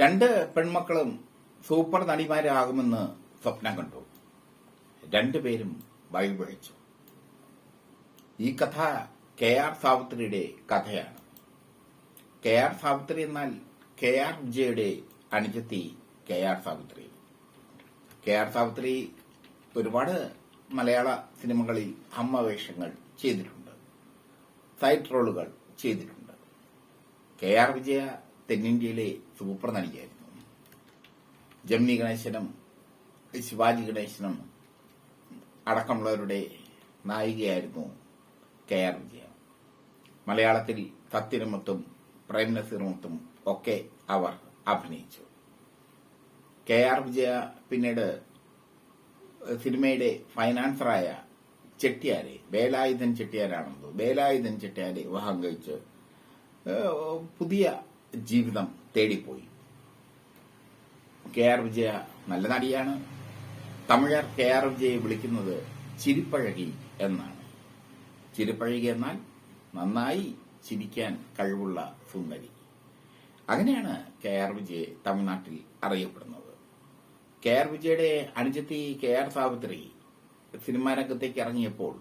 രണ്ട് പെൺമക്കളും സൂപ്പർ നടിമാരാകുമെന്ന് സ്വപ്നം കണ്ടു. രണ്ടുപേരും വഴിപഴിച്ചു ഈ കഥ കെ ആർ സാവിത്രിയുടെ കഥയാണ്. കെ ആർ സാവിത്രി എന്നാൽ കെ ആർ വിജയുടെ അനുജത്തി K R Savitri. K R Savitri ഒരുപാട് മലയാള സിനിമകളിൽ അമ്മ വേഷങ്ങൾ ചെയ്തിട്ടുണ്ട്. സൈഡ് റോളുകൾ ചെയ്തിട്ടുണ്ട്. കെ ആർ വിജയ തെന്നിന്ത്യയിലെ സൂപ്പർ നടിയായിരുന്നു. ജമിനി ഗണേശനും ശിവാജി ഗണേശനും അടക്കമുള്ളവരുടെ നായികയായിരുന്നു കെ ആർ വിജയ. മലയാളത്തിൽ സത്യനമത്തും പ്രേം നസീറുമത്തും ഒക്കെ അവർ അഭിനയിച്ചു. കെ ആർ വിജയ പിന്നീട് സിനിമയുടെ ഫൈനാൻസറായ ചെട്ടിയാരെ വേലായുധൻ ചെട്ടിയാരാണെന്ന് വേലായുധൻ ചെട്ടിയാരെ വിവാഹം കഴിച്ച് പുതിയ ജീവിതം തേടിപ്പോയി. കെ ആർ വിജയ നല്ല നടിയാണ്. തമിഴർ കെ ആർ വിജയെ വിളിക്കുന്നത് ചിരിപ്പഴകി എന്നാണ്. ചിരിപ്പഴകി എന്നാൽ നന്നായി ചിരിക്കാൻ കഴിവുള്ള സുന്ദരി. അങ്ങനെയാണ് കെ ആർ വിജയ് തമിഴ്നാട്ടിൽ അറിയപ്പെടുന്നത്. കെ ആർ വിജയുടെ അനുജത്തി കെ ആർ സാവിത്രി സിനിമാ രംഗത്തേക്ക് ഇറങ്ങിയപ്പോൾ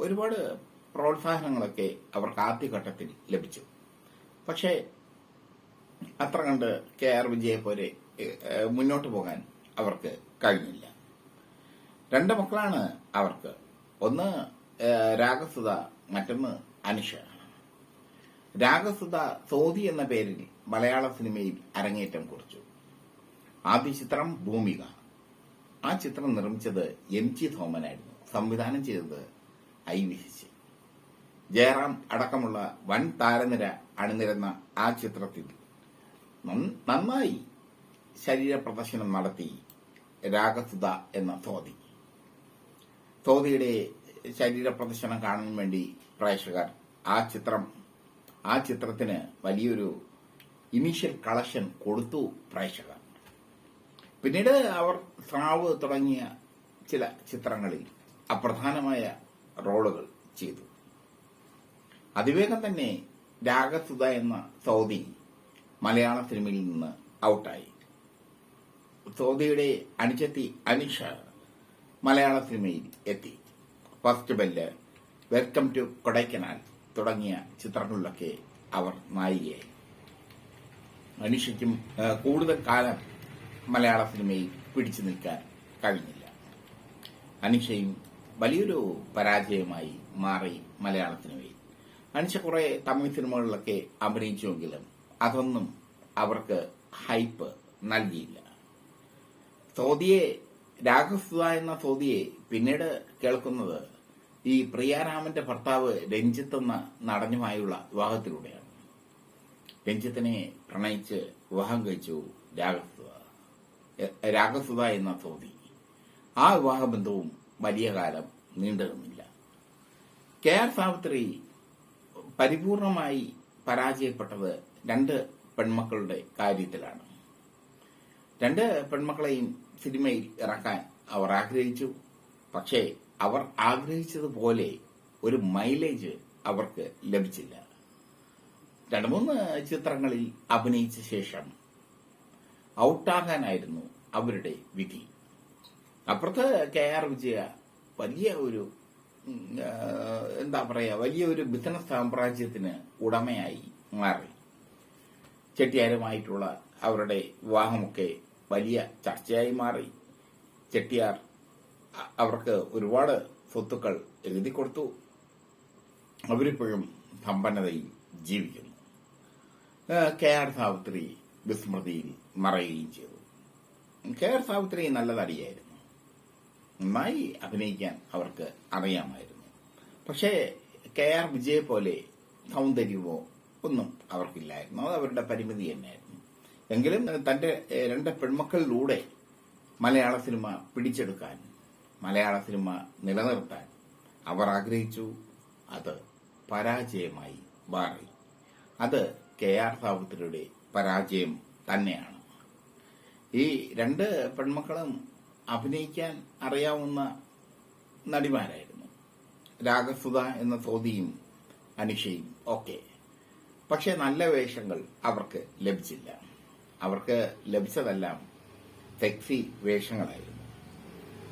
ഒരുപാട് പ്രോത്സാഹനങ്ങളൊക്കെ അവർക്ക് ആദ്യഘട്ടത്തിൽ ലഭിച്ചു. പക്ഷേ അത്ര കണ്ട് കെ ആർ വിജയ പോലെ മുന്നോട്ട് പോകാൻ അവർക്ക് കഴിഞ്ഞില്ല. രണ്ട് മക്കളാണ് അവർക്ക്. ഒന്ന് രാഗസുത മറ്റൊന്ന് അനുഷ. രാഗസുത സോതി എന്ന പേരിൽ മലയാള സിനിമയിൽ അരങ്ങേറ്റം കുറിച്ചു. ആദ്യ ചിത്രം ഭൂമിക. ആ ചിത്രം നിർമ്മിച്ചത് എം ജി തോമനായിരുന്നു സംവിധാനം ചെയ്തത് ഐ വി ജയറാം അടക്കമുള്ള വൻ താരനിര അണിനിരന്ന ആ ചിത്രത്തിൽ നന്നായി ശരീര പ്രദർശനം നടത്തി രാഗസുധ എന്ന തോതി. തോതിയുടെ ശരീര പ്രദർശനം കാണാൻ വേണ്ടി പ്രേക്ഷകർ ആ ചിത്രം ആ ചിത്രത്തിന് വലിയൊരു ഇനീഷ്യൽ കളക്ഷൻ കൊടുത്തു പ്രേക്ഷകർ. പിന്നീട് അവർ സ്രാവ് തുടങ്ങിയ ചില ചിത്രങ്ങളിൽ അപ്രധാനമായ റോളുകൾ ചെയ്തു. അതിവേഗം തന്നെ രാഗസുധ എന്ന സൗദി മലയാള സിനിമയിൽ നിന്ന് ഔട്ടായി. സോദിയുടെ അനുജത്തി അനിഷ മലയാള സിനിമയിൽ എത്തി. First bell welcome to Kodaikanal തുടങ്ങിയ ചിത്രങ്ങളിലൊക്കെ അവർ നായികയായി. അനിഷയ്ക്കും കൂടുതൽ കാലം മലയാള സിനിമയിൽ പിടിച്ചു നിൽക്കാൻ കഴിഞ്ഞില്ല. അനിഷയും വലിയൊരു പരാജയമായി മാറി മലയാള സിനിമയിൽ. അനിഷ കുറെ തമിഴ് സിനിമകളിലൊക്കെ അഭിനയിച്ചുവെങ്കിലും അതൊന്നും അവർക്ക് ഹൈപ്പ് നൽകിയില്ല. സോദിയെ രാഘസ്വ എന്ന സോദിയെ പിന്നീട് കേൾക്കുന്നത് ഈ പ്രിയാരാമന്റെ ഭർത്താവ് രഞ്ജിത്ത് എന്ന നടനുമായുള്ള വിവാഹത്തിലൂടെയാണ്. രഞ്ജിത്തിനെ പ്രണയിച്ച് വിവാഹം കഴിച്ചു രാഘവസുധ. എ- എന്ന സോദി ആ വിവാഹ ബന്ധവും വലിയ കാലം നീണ്ടതുമില്ല കെ ആർ സാവിത്രി പരിപൂർണമായി പരാജയപ്പെട്ടത് രണ്ട് പെൺമക്കളുടെ കാര്യത്തിലാണ്. രണ്ട് പെൺമക്കളെയും സിനിമയിൽ ഇറക്കാൻ അവർ ആഗ്രഹിച്ചു. പക്ഷേ അവർ ആഗ്രഹിച്ചതുപോലെ ഒരു മൈലേജ് അവർക്ക് ലഭിച്ചില്ല. രണ്ട് മൂന്ന് ചിത്രങ്ങളിൽ അഭിനയിച്ച ശേഷം ഔട്ടാകാനായിരുന്നു അവരുടെ വിധി. അപ്പുറത്ത് കെ ആർ വിജയ വലിയ ഒരു എന്താ പറയുക വലിയൊരു ബിസിനസ് സാമ്രാജ്യത്തിന് ഉടമയായി മാറി. ചെട്ടിയാരുമായിട്ടുള്ള അവരുടെ വിവാഹമൊക്കെ വലിയ ചർച്ചയായി മാറി. ചെട്ടിയാർ അവർക്ക് ഒരുപാട് സ്വത്തുക്കൾ എഴുതി കൊടുത്തു. അവരിപ്പോഴും സമ്പന്നതയിൽ ജീവിക്കുന്നു. കെ ആർ സാവിത്രി വിസ്മൃതിയിൽ മറയുകയും ചെയ്തു. കെ ആർ സാവിത്രി നല്ല നടിയായിരുന്നു. നന്നായി അഭിനയിക്കാൻ അവർക്ക് അറിയാമായിരുന്നു. പക്ഷേ കെ ആർ വിജയെ പോലെ സൗന്ദര്യമോ ഒന്നും അവർക്കില്ലായിരുന്നു. അത് അവരുടെ പരിമിതി തന്നെയായിരുന്നു. എങ്കിലും തന്റെ രണ്ട് പെൺമക്കളിലൂടെ മലയാള സിനിമ പിടിച്ചെടുക്കാൻ മലയാള സിനിമ നിലനിർത്താൻ അവർ ആഗ്രഹിച്ചു. അത് പരാജയമായി മാറി. അത് കെ ആർ സാവിത്രിയുടെ പരാജയം തന്നെയാണ്. ഈ രണ്ട് പെൺമക്കളും അഭിനയിക്കാൻ അറിയാവുന്ന നടിമാരായിരുന്നു. രാഗസുധ എന്ന സ്വതിയും അനിഷയും ഒക്കെ. പക്ഷെ നല്ല വേഷങ്ങൾ അവർക്ക് ലഭിച്ചില്ല. അവർക്ക് ലഭിച്ചതെല്ലാം സെക്സി വേഷങ്ങളായിരുന്നു.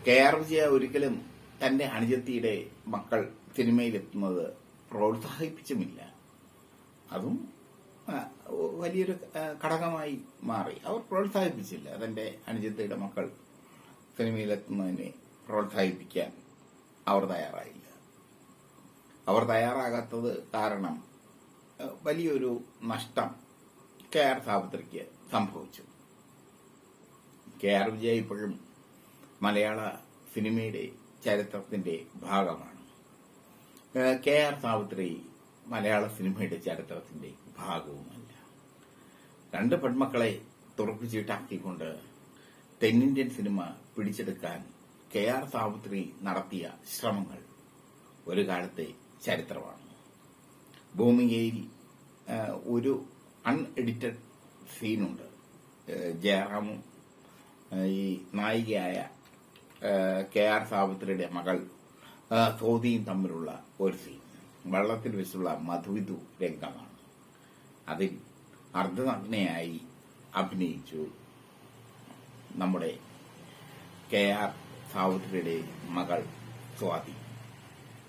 കെ ആർ വിജയ ഒരിക്കലും തന്റെ അണിജത്തിയുടെ മക്കൾ സിനിമയിലെത്തുന്നത് പ്രോത്സാഹിപ്പിച്ചുമില്ല. അതും വലിയൊരു ഘടകമായി മാറി. അവർ പ്രോത്സാഹിപ്പിച്ചില്ല തന്റെ അണിജത്തിയുടെ മക്കൾ സിനിമയിലെത്തുന്നതിനെ പ്രോത്സാഹിപ്പിക്കാൻ അവർ തയ്യാറായില്ല. അവർ തയ്യാറാകാത്തത് കാരണം വലിയൊരു നഷ്ടം കെ ആർ സാവിത്രിക്ക് സംഭവിച്ചു. കെ ആർ വിജയ ഇപ്പോഴും മലയാള സിനിമയുടെ ചരിത്രത്തിന്റെ ഭാഗമാണ്. കെ ആർ സാവിത്രി മലയാള സിനിമയുടെ ചരിത്രത്തിന്റെ ഭാഗവുമല്ല. രണ്ട് പെൺമക്കളെ തുറപ്പിച്ചിട്ടാക്കിക്കൊണ്ട് തെന്നിന്ത്യൻ സിനിമ പിടിച്ചെടുക്കാൻ കെ ആർ സാവിത്രി നടത്തിയ ശ്രമങ്ങൾ ഒരു കാലത്തെ ചരിത്രമാണ്. ഭൂമികയിൽ ഒരു അൺഎഡിറ്റഡ് സീനുണ്ട് ജയറാമും ഈ നായികയായ കെ ആർ സാവിത്രിയുടെ മകൾ സോതിയും തമ്മിലുള്ള ഒരു സീൻ വള്ളത്തിൽ വെച്ചുള്ള മധുവിധു രംഗമാണ്. അതിൽ അർദ്ധനഗ്നയായി അഭിനയിച്ചു നമ്മുടെ കെ ആർ സാവിത്രിയുടെ മകൾ സ്വാതി.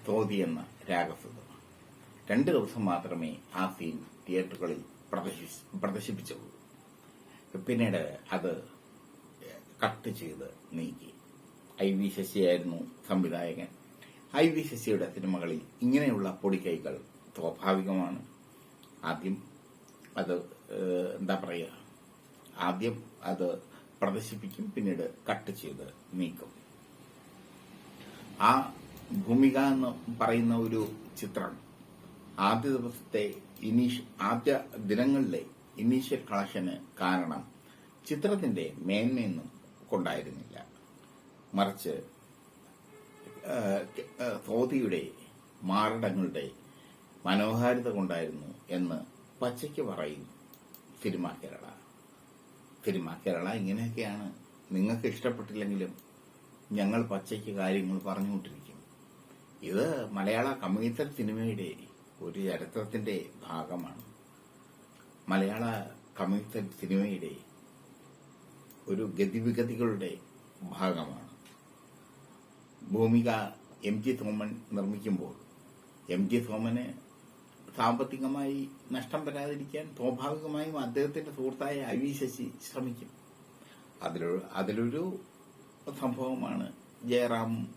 സ്വാതി എന്ന രാഗസുത രണ്ട് ദിവസം മാത്രമേ ആ സീൻ തിയേറ്ററുകളിൽ പ്രദർശിപ്പി- പ്രദർശിപ്പിച്ചുള്ളൂ. പിന്നീട് അത് കട്ട് ചെയ്ത് നീക്കി. ഐ വി ശശിയായിരുന്നു സംവിധായകൻ. ഐ വി ശശിയുടെ സിനിമകളിൽ ഇങ്ങനെയുള്ള പൊടിക്കൈകൾ സ്വാഭാവികമാണ്. ആദ്യം അത് എന്താ പറയുക ആദ്യം അത് പ്രദർശിപ്പിക്കും പിന്നീട് കട്ട് ചെയ്ത് നീക്കും. ആ ഭൂമിക എന്ന് പറയുന്ന ഒരു ചിത്രം ആദ്യ ദിവസത്തെ ഇനീഷ് ആദ്യ ദിനങ്ങളിലെ ഇനീഷ്യൽ കളക്ഷന് കാരണം ചിത്രത്തിന്റെ മേന്മയൊന്നും കൊണ്ടായിരുന്നില്ല. മറിച്ച് തോതിയുടെ മാരടങ്ങളുടെ മനോഹാരിത കൊണ്ടായിരുന്നു എന്ന് പച്ചയ്ക്ക് പറയും സിനിമ കേരള. സിനിമ കേരള ഇങ്ങനെയൊക്കെയാണ്. നിങ്ങൾക്ക് ഇഷ്ടപ്പെട്ടില്ലെങ്കിലും ഞങ്ങൾ പച്ചയ്ക്ക് കാര്യങ്ങൾ പറഞ്ഞുകൊണ്ടിരിക്കും. ഇത് മലയാള കമ്മ്യൂണിറ്റർ സിനിമയുടെ ഒരു ചരിത്രത്തിന്റെ ഭാഗമാണ്. മലയാള കമ്മ്യൂണിസ്റ്റ് സിനിമയുടെ ഒരു ഗതിവിഗതികളുടെ ഭാഗമാണ്. ഭൂമിക എം ജി സോമൻ നിർമ്മിക്കുമ്പോൾ എം ജി സോമന് സാമ്പത്തികമായി നഷ്ടം വരാതിരിക്കാൻ സ്വാഭാവികമായും അദ്ദേഹത്തിന്റെ സുഹൃത്തായ ഐ വി ശശി ശ്രമിക്കും. അതിലൊരു അതിലൊരു സംഭവമാണ് ജയറാം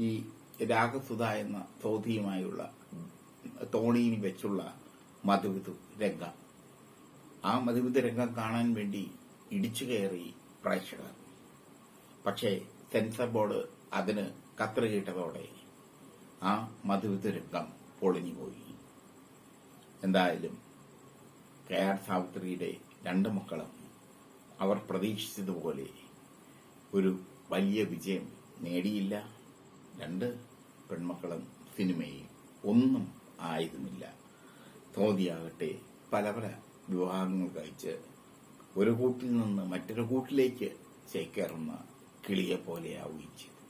ഈ രാഗസുധ എന്ന സൗധിയുമായുള്ള തോണിയിൽ വെച്ചുള്ള മധുവിധു രംഗം. ആ മധുവിധു രംഗം കാണാൻ വേണ്ടി ഇടിച്ചു കയറി പ്രേക്ഷകർ. പക്ഷേ സെൻസർ ബോർഡ് അതിന് കത്രികിട്ടതോടെ ആ മധുവിധു രംഗം പൊളിഞ്ഞുപോയി എന്തായാലും കെ ആർ സാവിത്രിയുടെ രണ്ട് മക്കളും അവർ പ്രതീക്ഷിച്ചതുപോലെ ഒരു വലിയ വിജയം നേടിയില്ല. രണ്ട് പെൺമക്കളും സിനിമയും ഒന്നും ആയതുമില്ല തോതിയാകട്ടെ പല പല വിവാഹങ്ങൾ കഴിച്ച് ഒരു കൂട്ടിൽ നിന്ന് മറ്റൊരു കൂട്ടിലേക്ക് ചേക്കേറുന്ന കിളിയെ പോലെയാവുകയും ചെയ്തു.